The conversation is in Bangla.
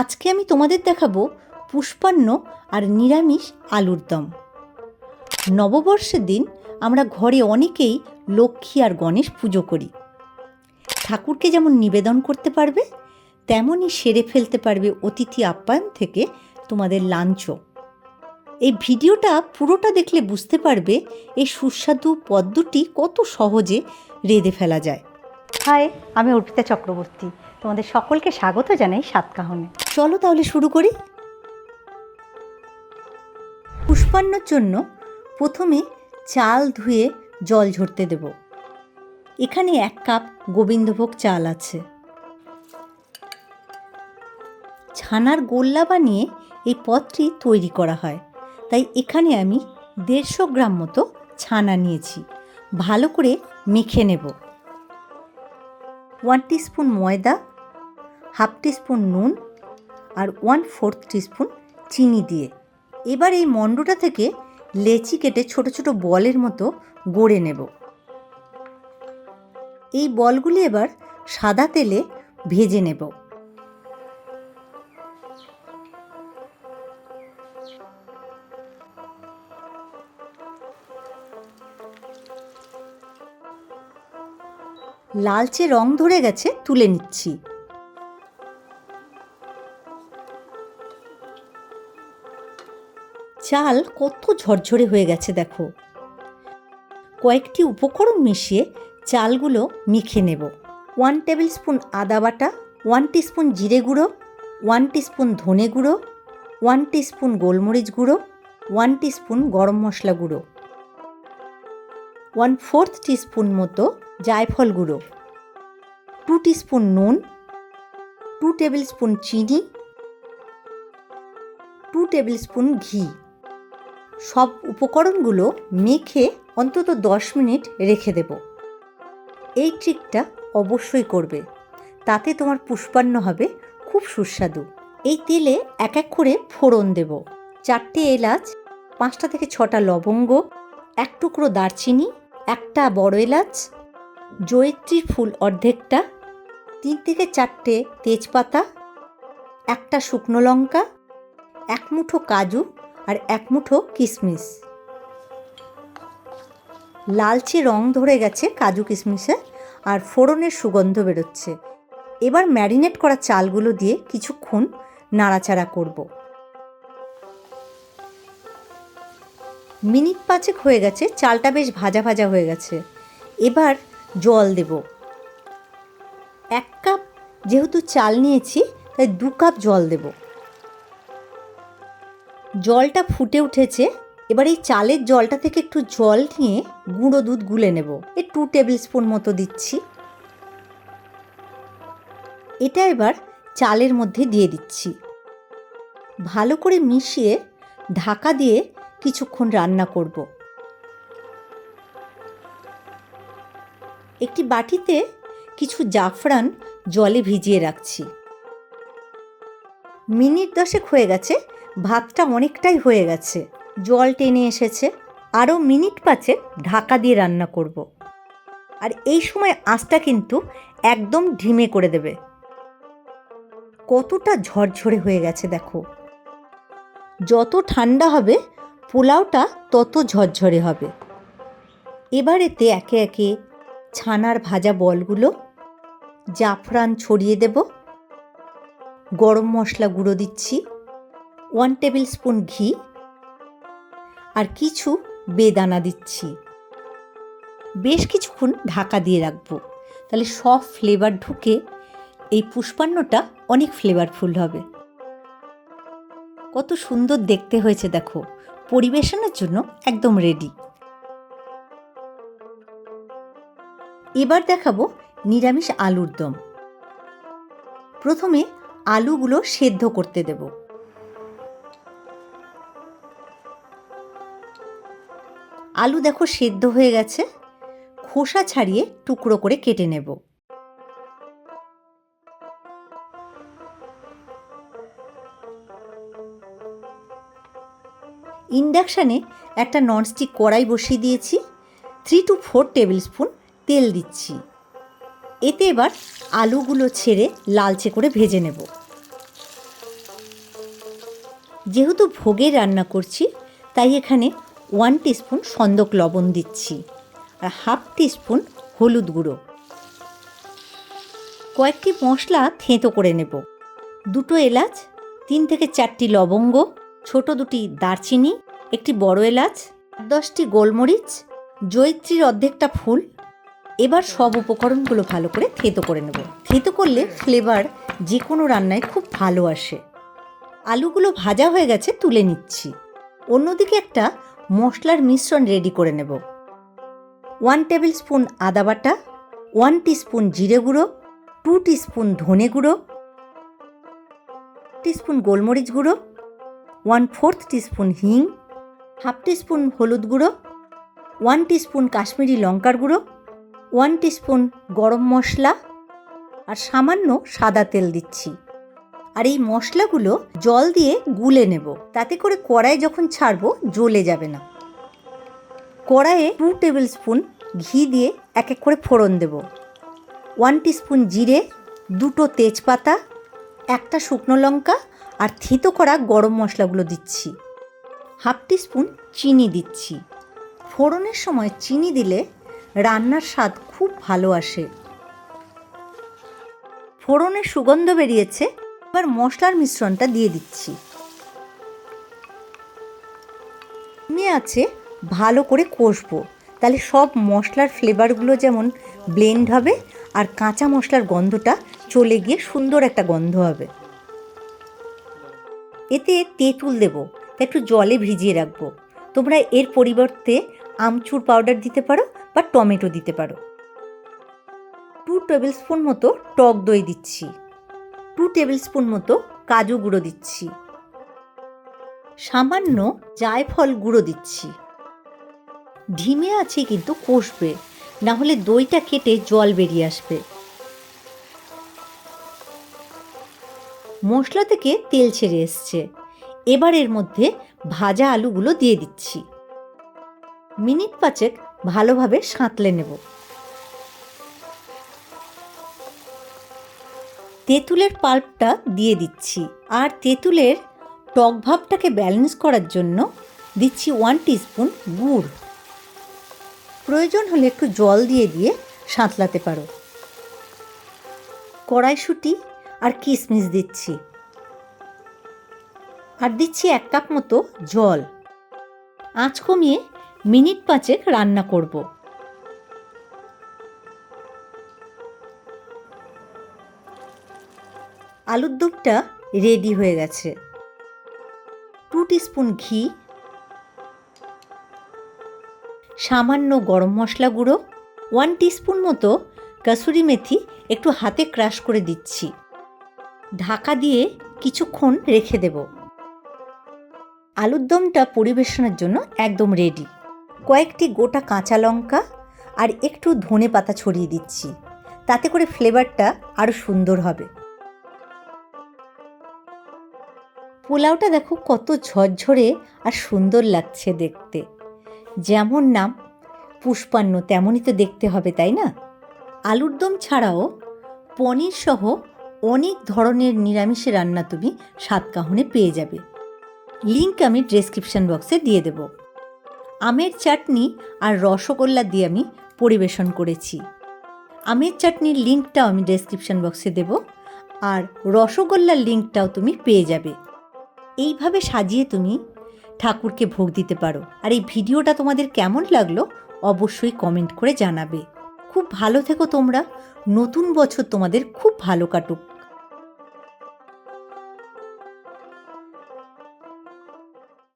আজকে আমি তোমাদের দেখাবো পুষ্পান্ন আর নিরামিষ আলুর দম। নববর্ষের দিন আমরা ঘরে অনেকেই লক্ষ্মী আর গণেশ পুজো করি। ঠাকুরকে যেমন নিবেদন করতে পারবে, তেমনই সেরে ফেলতে পারবে অতিথি আপ্যায়ন থেকে তোমাদের লাঞ্চ এই ভিডিওটা পুরোটা দেখলে বুঝতে পারবে এই সুস্বাদু পদ্মটি কত সহজে রেঁধে ফেলা যায়। হাই আমি অর্পিতা চক্রবর্তী। তোমাদের সকলকে স্বাগত জানাই সাতকাহনে চলো তাহলে শুরু করি। পুষ্পান্নর জন্য প্রথমে চাল ধুয়ে জল ঝরতে দেব। এখানে এক কাপ গোবিন্দভোগ চাল আছে। ছানার গোল্লা বানিয়ে এই পদটি তৈরি করা হয়। তাই এখানে আমি দেড়শো গ্রাম মতো ছানা নিয়েছি। ভালো করে মেখে নেব। ওয়ান টিস্পুন ময়দা হাফ টিস্পুন নুন আর ওয়ান ফোর্থ টিস্পুন চিনি দিয়ে। এবার এই মণ্ডটা থেকে লেচি কেটে ছোট ছোট বলের মতো গড়ে নেব। এই বলগুলি এবার সাদা তেলে ভেজে নেব। লালচে রং ধরে গেছে তুলে নিচ্ছি। চাল কত ঝরঝরে হয়ে গেছে, দেখো। কয়েকটি উপকরণ মিশিয়ে চালগুলো মেখে নেব। ওয়ান টেবিল স্পুন আদা বাটা ওয়ান টিস্পুন জিরে গুঁড়ো ওয়ান টিস্পুন ধনে গুঁড়ো ওয়ান টিস্পুন গোলমরিচ গুঁড়ো ওয়ান টিস্পুন গরম মশলা গুঁড়ো ওয়ান ফোর্থ টিস্পুন মতো জায়ফল গুঁড়ো টু টিস্পুন নুন টু টেবিল স্পুন চিনি টু টেবিল স্পুন ঘি। সব উপকরণগুলো মেখে অন্তত দশ মিনিট রেখে দেব। এই ট্রিকটা অবশ্যই করবে। তাতে তোমার পুষ্পান্ন হবে, খুব সুস্বাদু। এই তেলে এক এক করে ফোড়ন দেব। চারটে এলাচ, পাঁচটা থেকে ছটা লবঙ্গ, এক টুকরো দারচিনি, একটা বড় এলাচ জয়িত্রীর ফুল অর্ধেকটা, তিন থেকে চারটে তেজপাতা, একটা শুকনো লঙ্কা, এক মুঠো কাজু আর এক মুঠো কিশমিশ লালচে রং ধরে গেছে কাজু কিশমিশে আর ফোড়নের সুগন্ধ বেরোচ্ছে। এবার ম্যারিনেট করা চালগুলো দিয়ে কিছুক্ষণ নাড়াচাড়া করব। মিনিট পাঁচেক হয়ে গেছে, চালটা বেশ ভাজা ভাজা হয়ে গেছে। এবার জল দেব। এক কাপ যেহেতু চাল নিয়েছি, তাই দু কাপ জল দেব। জলটা ফুটে উঠেছে, এবার এই চালের জলটা থেকে একটু জল নিয়ে গুঁড়ো দুধ গুলে নেব। এই টু টেবিল স্পুন মতো দিচ্ছি। এটা এবার চালের মধ্যে দিয়ে দিচ্ছি। ভালো করে মিশিয়ে ঢাকা দিয়ে কিছুক্ষণ রান্না করব। একটি বাটিতে কিছু জাফরান জলে ভিজিয়ে রাখছি। মিনিট দশেক হয়ে গেছে, ভাতটা অনেকটাই হয়ে গেছে। জল টেনে এসেছে, আরও মিনিট পাঁচে ঢাকা দিয়ে রান্না করব। আর এই সময় আঁচটা কিন্তু একদম ঢিমে করে দেবে। কতটা ঝরঝরে হয়ে গেছে দেখো। যত ঠান্ডা হবে, পোলাওটা তত ঝরঝরে হবে। এবার এতে একে একে ছানার ভাজা বলগুলো, জাফরান ছড়িয়ে দেব। গরম মশলা গুঁড়ো দিচ্ছি ওয়ান টেবিল স্পুন ঘি আর কিছু বেদানা দিচ্ছি। বেশ কিছুক্ষণ ঢাকা দিয়ে রাখব, তাহলে সব ফ্লেভার ঢুকে এই পুষ্পান্নটা অনেক ফ্লেভারফুল হবে। কত সুন্দর দেখতে হয়েছে দেখো, পরিবেশনের জন্য একদম রেডি এবার দেখাবো নিরামিষ আলুর দম। প্রথমে আলুগুলো সেদ্ধ করতে দেব। আলু দেখো সেদ্ধ হয়ে গেছে। খোসা ছাড়িয়ে টুকরো করে কেটে নেব। ইন্ডাকশানে একটা ননস্টিক কড়াই বসিয়ে দিয়েছি। Three to four tablespoon তেল দিচ্ছি। এতে এবার আলুগুলো ছেড়ে লালচে করে ভেজে নেব। যেহেতু ভোগে রান্না করছি, তাই এখানে ওয়ান টিস্পুন সন্দক লবণ দিচ্ছি আর হাফ টিস্পুন হলুদ গুঁড়ো। কয়েকটি মশলা থেঁতো করে নেব। দুটো এলাচ, তিন থেকে চারটি লবঙ্গ, ছোট দুটি দারচিনি, একটি বড় এলাচ, দশটি গোলমরিচ জৈত্রীর অর্ধেকটা ফুল এবার সব উপকরণগুলো ভালো করে থেতো করে নেব। থেতো করলে ফ্লেভার যে কোনো রান্নায় খুব ভালো আসে। আলুগুলো ভাজা হয়ে গেছে তুলে নিচ্ছি। অন্যদিকে একটা মশলার মিশ্রণ রেডি করে নেব। ওয়ান টেবিল স্পুন আদা বাটা ওয়ান টিস্পুন জিরে গুঁড়ো টু টিস্পুন ধনে গুঁড়ো টিস্পুন গোলমরিচ গুঁড়ো ওয়ান ফোর্থ টিস্পুন হিং হাফ টিস্পুন হলুদ গুঁড়ো ওয়ান টিস্পুন কাশ্মীরি লঙ্কার গুঁড়ো ওয়ান টিস্পুন গরম মশলা আর সামান্য সাদা তেল দিচ্ছি। আর এই মশলাগুলো জল দিয়ে গুলে নেব। তাতে করে কড়াই যখন ছাড়বো, জ্বলে যাবে না। কড়াইয়ে টু টেবিল স্পুন ঘি দিয়ে এক এক করে ফোড়ন দেব। ওয়ান টিস্পুন জিরে, দুটো তেজপাতা, একটা শুকনো লঙ্কা আর থিতো করা গরম মশলাগুলো দিচ্ছি। হাফ টিস্পুন চিনি দিচ্ছি। ফোড়নের সময় চিনি দিলে রান্নার স্বাদ খুব ভালো আসে। ফোড়নের সুগন্ধ বেরিয়েছে, এবার মশলার মিশ্রণটা দিয়ে দিচ্ছি। নিয়ে আছে, ভালো করে কষবো। তাহলে সব মশলার ফ্লেভারগুলো যেমন ব্লেন্ড হবে আর কাঁচা মশলার গন্ধটা চলে গিয়ে সুন্দর একটা গন্ধ হবে। এতে তেঁতুল দেবো, একটু জলে ভিজিয়ে রাখব। তোমরা এর পরিবর্তে আমচুর পাউডার দিতে পারো বা টমেটো দিতে পারো। টু টেবিল স্পুন মতো টক দই দিচ্ছি। টু টেবিল স্পুন মতো কাজু গুঁড়ো দিচ্ছি। সামান্য জায়ফল গুঁড়ো দিচ্ছি। ঢিমে আছে কিন্তু কষবে, না হলে দইটা কেটে জল বেরিয়ে আসবে। মশলা থেকে তেল ছেড়ে এসছে। এবার এর মধ্যে ভাজা আলুগুলো দিয়ে দিচ্ছি। মিনিট পাঁচেক ভালোভাবে সাঁতলে নেব। তেঁতুলের পাল্পটা দিয়ে দিচ্ছি আর তেঁতুলের টক ভাবটাকে ব্যালেন্স করার জন্য দিচ্ছি ওয়ান টিস্পুন গুড়। প্রয়োজন হলে একটু জল দিয়ে দিয়ে সাঁতলাতে পারো। কড়াইশুঁটি আর কিশমিশ দিচ্ছি। আর দিচ্ছি এক কাপ মতো জল। আঁচ কমিয়ে মিনিট পাঁচেক রান্না করব। আলুর দুধটা রেডি হয়ে গেছে। টু স্পুন ঘি। সামান্য গরম মশলা গুঁড়ো। ওয়ান টিস্পুন মতো কাসুরি মেথি একটু হাতে ক্রাশ করে দিচ্ছি। ঢাকা দিয়ে কিছুক্ষণ রেখে দেব। আলুর দমটা পরিবেশনের জন্য একদম রেডি। কয়েকটি গোটা কাঁচা লঙ্কা আর একটু ধনে পাতা ছড়িয়ে দিচ্ছি। তাতে করে ফ্লেভারটা আরও সুন্দর হবে। পোলাওটা দেখো কত ঝরঝরে আর সুন্দর লাগছে দেখতে। যেমন নাম, পুষ্পান্ন তেমনই তো দেখতে হবে, তাই না? আলুর দম ছাড়াও পনির সহ অনেক ধরনের নিরামিষে রান্না তুমি সাতকাহনে পেয়ে যাবে। লিঙ্ক আমি ডেসক্রিপশন বক্সে দিয়ে দেব। আমের চাটনি আর রসগোল্লা দিয়ে আমি পরিবেশন করেছি। আমের চাটনির লিঙ্কটাও আমি ডেসক্রিপশন বক্সে দেব আর রসগোল্লার লিঙ্কটাও তুমি পেয়ে যাবে। এইভাবে সাজিয়ে তুমি ঠাকুরকে ভোগ দিতে পারো। আর এই ভিডিওটা তোমাদের কেমন লাগল অবশ্যই কমেন্ট করে জানাবে। খুব ভালো থেকো তোমরা। নতুন বছর তোমাদের খুব ভালো কাটুক।